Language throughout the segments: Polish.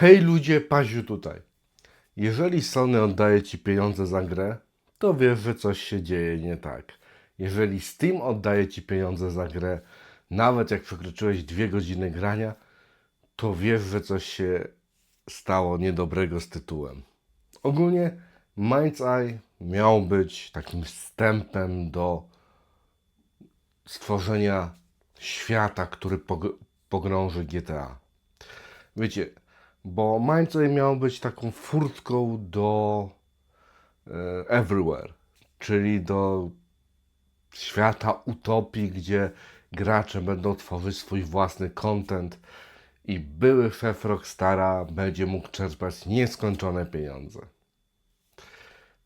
Hej ludzie, Paziu tutaj. Jeżeli Sony oddaje ci pieniądze za grę, to wiesz, że coś się dzieje nie tak. Jeżeli Steam oddaje ci pieniądze za grę, nawet jak przekroczyłeś dwie godziny grania, to wiesz, że coś się stało niedobrego z tytułem. Ogólnie Mind's Eye miał być takim wstępem do stworzenia świata, który pog- pogrąży GTA. Wiecie, bo Mind's Eye miał być taką furtką do e, Everywhere, czyli do świata utopii, gdzie gracze będą tworzyć swój własny content i były szef Rockstara będzie mógł czerpać nieskończone pieniądze.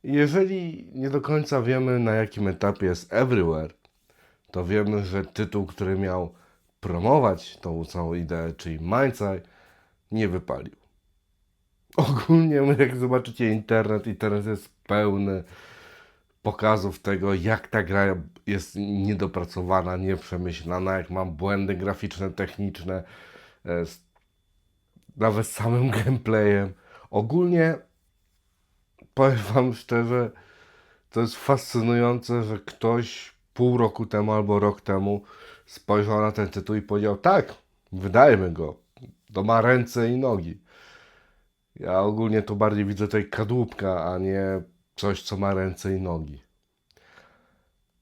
Jeżeli nie do końca wiemy na jakim etapie jest Everywhere, to wiemy, że tytuł, który miał promować tą całą ideę, czyli Mind's Eye, nie wypalił. Ogólnie, jak zobaczycie internet, internet jest pełny pokazów tego, jak ta gra jest niedopracowana, nieprzemyślana, jak mam błędy graficzne, techniczne, e, nawet samym gameplayem. Ogólnie, powiem Wam szczerze, to jest fascynujące, że ktoś pół roku temu albo rok temu spojrzał na ten tytuł i powiedział: Tak, wydajmy go. To ma ręce i nogi. Ja ogólnie to bardziej widzę tutaj kadłubka, a nie coś, co ma ręce i nogi.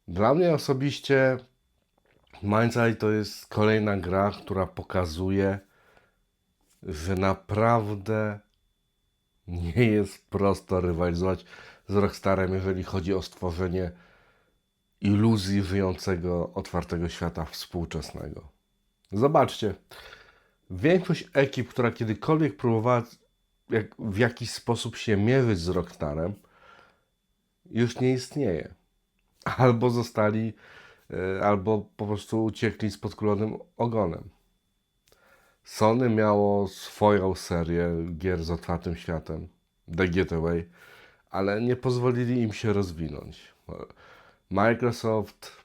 Dla mnie osobiście Mind's to jest kolejna gra, która pokazuje, że naprawdę nie jest prosto rywalizować z Rockstarem, jeżeli chodzi o stworzenie iluzji żyjącego, otwartego świata współczesnego. Zobaczcie, większość ekip, która kiedykolwiek próbowała w jakiś sposób się mierzyć z Rockstarem, już nie istnieje. Albo zostali, e, albo po prostu uciekli z podkulonym ogonem. Sony miało swoją serię gier z otwartym światem, The Getaway, ale nie pozwolili im się rozwinąć. Microsoft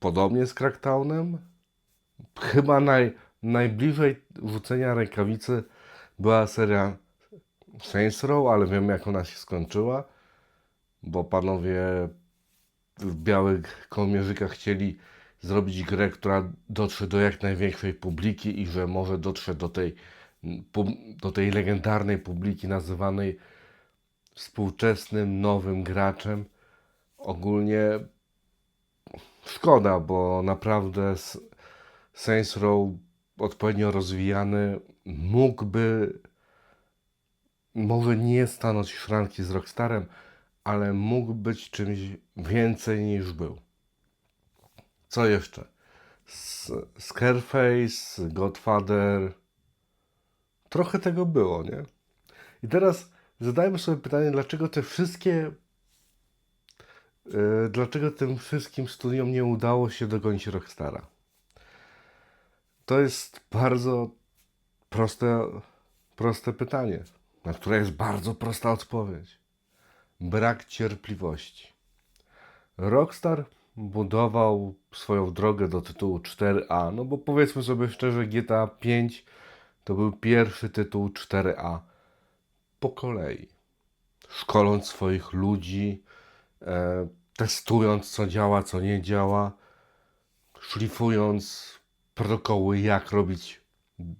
podobnie z Crackdownem, chyba naj, najbliżej rzucenia rękawicy była seria Saints Row, ale wiemy jak ona się skończyła, bo panowie w białych kołmierzykach chcieli zrobić grę, która dotrze do jak największej publiki i że może dotrze do tej, do tej legendarnej publiki nazywanej współczesnym, nowym graczem. Ogólnie szkoda, bo naprawdę Saints Row odpowiednio rozwijany mógłby może nie stanąć szranki z Rockstarem, ale mógł być czymś więcej niż był. Co jeszcze? Scarface, Godfather. Trochę tego było, nie? I teraz zadajmy sobie pytanie, dlaczego te wszystkie. Yy, dlaczego tym wszystkim studiom nie udało się dogonić Rockstara? To jest bardzo proste, proste pytanie, na które jest bardzo prosta odpowiedź. Brak cierpliwości. Rockstar budował swoją drogę do tytułu 4A, no bo powiedzmy sobie szczerze, GTA 5 to był pierwszy tytuł 4A po kolei. Szkoląc swoich ludzi, e, testując co działa, co nie działa, szlifując protokoły, jak robić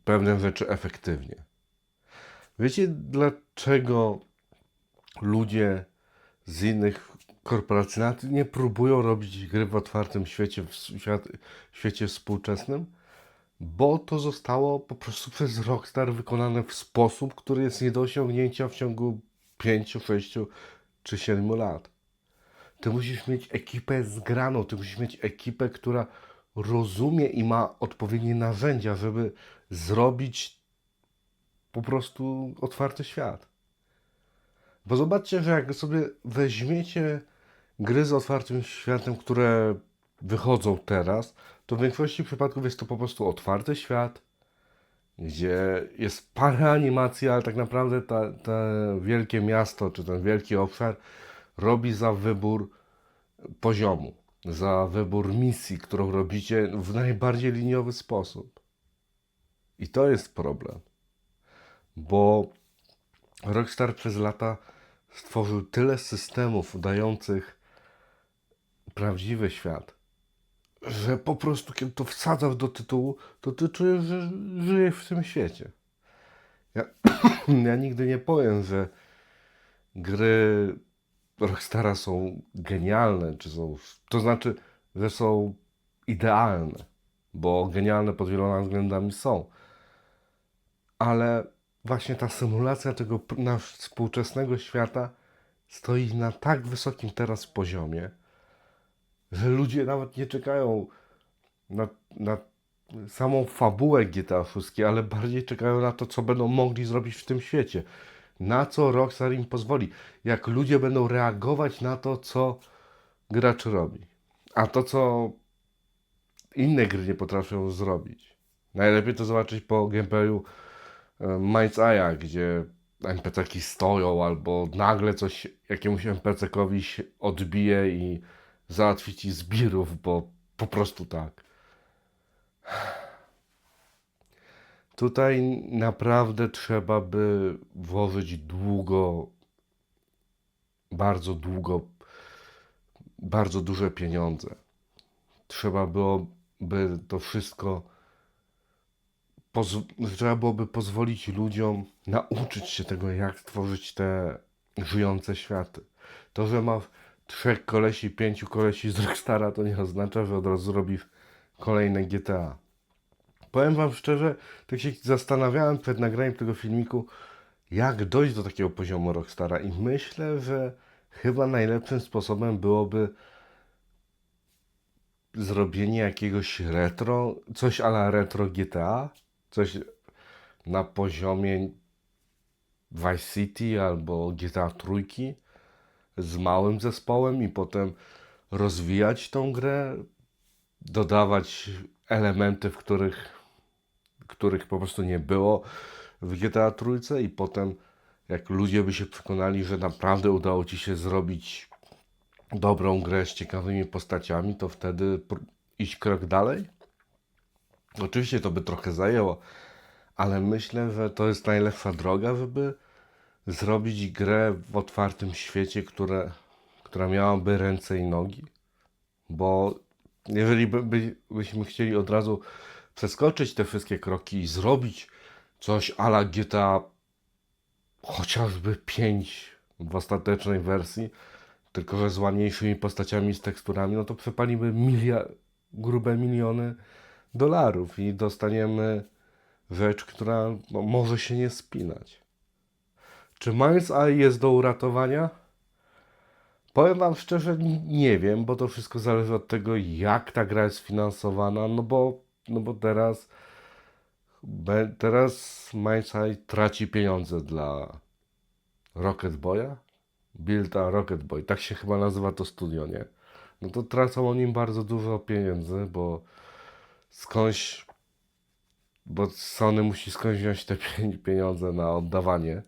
pewne rzeczy efektywnie. Wiecie, dlaczego ludzie z innych korporacji nie próbują robić gry w otwartym świecie, w świecie współczesnym? Bo to zostało po prostu przez Rockstar wykonane w sposób, który jest nie do osiągnięcia w ciągu 5, 6 czy 7 lat. Ty musisz mieć ekipę zgraną, ty musisz mieć ekipę, która rozumie i ma odpowiednie narzędzia, żeby zrobić po prostu otwarty świat. Bo zobaczcie, że jak sobie weźmiecie gry z otwartym światem, które wychodzą teraz, to w większości przypadków jest to po prostu otwarty świat, gdzie jest parę animacji, ale tak naprawdę ta, to wielkie miasto, czy ten wielki obszar robi za wybór poziomu, za wybór misji, którą robicie w najbardziej liniowy sposób. I to jest problem. bo Rockstar przez lata stworzył tyle systemów dających prawdziwy świat, że po prostu kiedy to wsadzasz do tytułu, to ty czujesz, że żyjesz w tym świecie. Ja, ja nigdy nie powiem, że gry Rockstara są genialne, czy są, to znaczy, że są idealne, bo genialne pod wieloma względami są. Ale właśnie ta symulacja tego p- na współczesnego świata stoi na tak wysokim teraz poziomie, że ludzie nawet nie czekają na, na samą fabułę GTA 6, ale bardziej czekają na to, co będą mogli zrobić w tym świecie. Na co Rockstar im pozwoli. Jak ludzie będą reagować na to, co gracz robi. A to, co inne gry nie potrafią zrobić. Najlepiej to zobaczyć po gameplayu e, Mind's Eye'a, gdzie NPC-ki stoją, albo nagle coś jakiemuś NPC-kowi odbije i załatwi ci zbirów, bo po prostu tak. Tutaj naprawdę trzeba by włożyć długo, bardzo długo, bardzo duże pieniądze. Trzeba byłoby to wszystko, trzeba byłoby pozwolić ludziom nauczyć się tego, jak tworzyć te żyjące światy. To, że ma trzech kolesi, pięciu kolesi z Rockstara, to nie oznacza, że od razu robi kolejne GTA. Powiem Wam szczerze, tak się zastanawiałem przed nagraniem tego filmiku, jak dojść do takiego poziomu Rockstara. I myślę, że chyba najlepszym sposobem byłoby zrobienie jakiegoś retro, coś ala retro GTA, coś na poziomie Vice City albo GTA trójki z małym zespołem i potem rozwijać tą grę, dodawać elementy, w których, których po prostu nie było w GTA trójce i potem jak ludzie by się przekonali, że naprawdę udało Ci się zrobić dobrą grę z ciekawymi postaciami, to wtedy iść krok dalej. Oczywiście to by trochę zajęło, ale myślę, że to jest najlepsza droga, żeby zrobić grę w otwartym świecie, które, która miałaby ręce i nogi. Bo jeżeli by, by, byśmy chcieli od razu przeskoczyć te wszystkie kroki i zrobić coś ala GTA chociażby 5 w ostatecznej wersji, tylko że z ładniejszymi postaciami, z teksturami, no to przepalimy milia, grube miliony dolarów i dostaniemy rzecz, która no, może się nie spinać. Czy Mind's Eye jest do uratowania? Powiem Wam szczerze, nie wiem, bo to wszystko zależy od tego, jak ta gra jest finansowana, no bo, no bo teraz, be, teraz Eye traci pieniądze dla Rocket Boya. Build a Rocket Boy, tak się chyba nazywa to studio, nie? No to tracą o nim bardzo dużo pieniędzy, bo skądś, bo Sony musi skądś wziąć te pie- pieniądze na oddawanie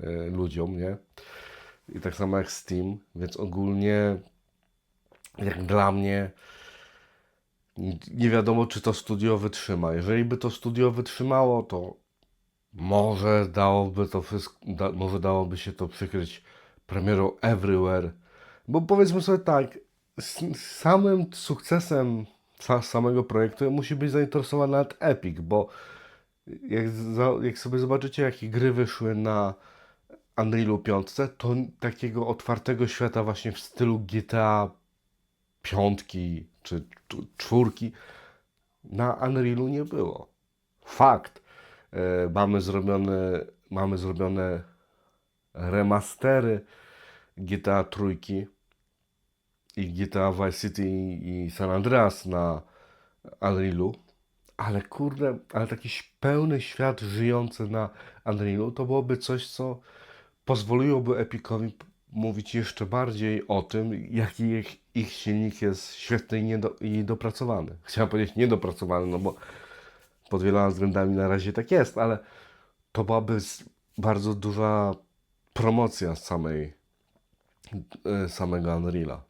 y, ludziom, nie? I tak samo jak Steam, więc ogólnie jak dla mnie nie wiadomo, czy to studio wytrzyma. Jeżeli by to studio wytrzymało, to może dałoby to wszystko, da, może dałoby się to przykryć premierą Everywhere. Bo powiedzmy sobie tak, samym sukcesem sa, samego projektu musi być zainteresowany nawet Epic, bo jak, za, jak sobie zobaczycie, jakie gry wyszły na Unrealu 5, to takiego otwartego świata właśnie w stylu GTA 5 czy cz- czwórki na Unrealu nie było. Fakt. E, mamy zrobione, mamy zrobione remastery GTA trójki i GTA Vice City i San Andreas na Unrealu, ale kurde, ale taki pełny świat żyjący na Unrealu to byłoby coś, co pozwoliłoby Epicowi mówić jeszcze bardziej o tym, jaki ich, silnik jest świetny i, niedo, i dopracowany. Chciałem powiedzieć niedopracowany, no bo pod wieloma względami na razie tak jest, ale to byłaby bardzo duża promocja samej, e, samego Unreala.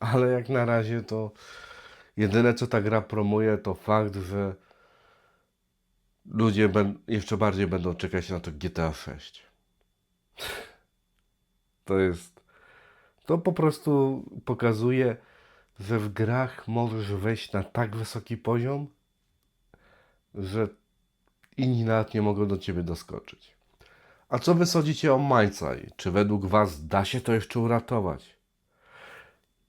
Ale jak na razie to jedyne co ta gra promuje to fakt, że ludzie jeszcze bardziej będą czekać na to GTA 6. To jest. To po prostu pokazuje, że w grach możesz wejść na tak wysoki poziom, że inni nawet nie mogą do ciebie doskoczyć. A co wy sądzicie o Majcaj? Czy według was da się to jeszcze uratować?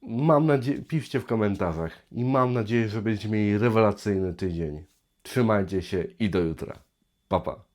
Mam nadzieję, piszcie w komentarzach i mam nadzieję, że będziecie mieli rewelacyjny tydzień. Trzymajcie się i do jutra. Pa, pa.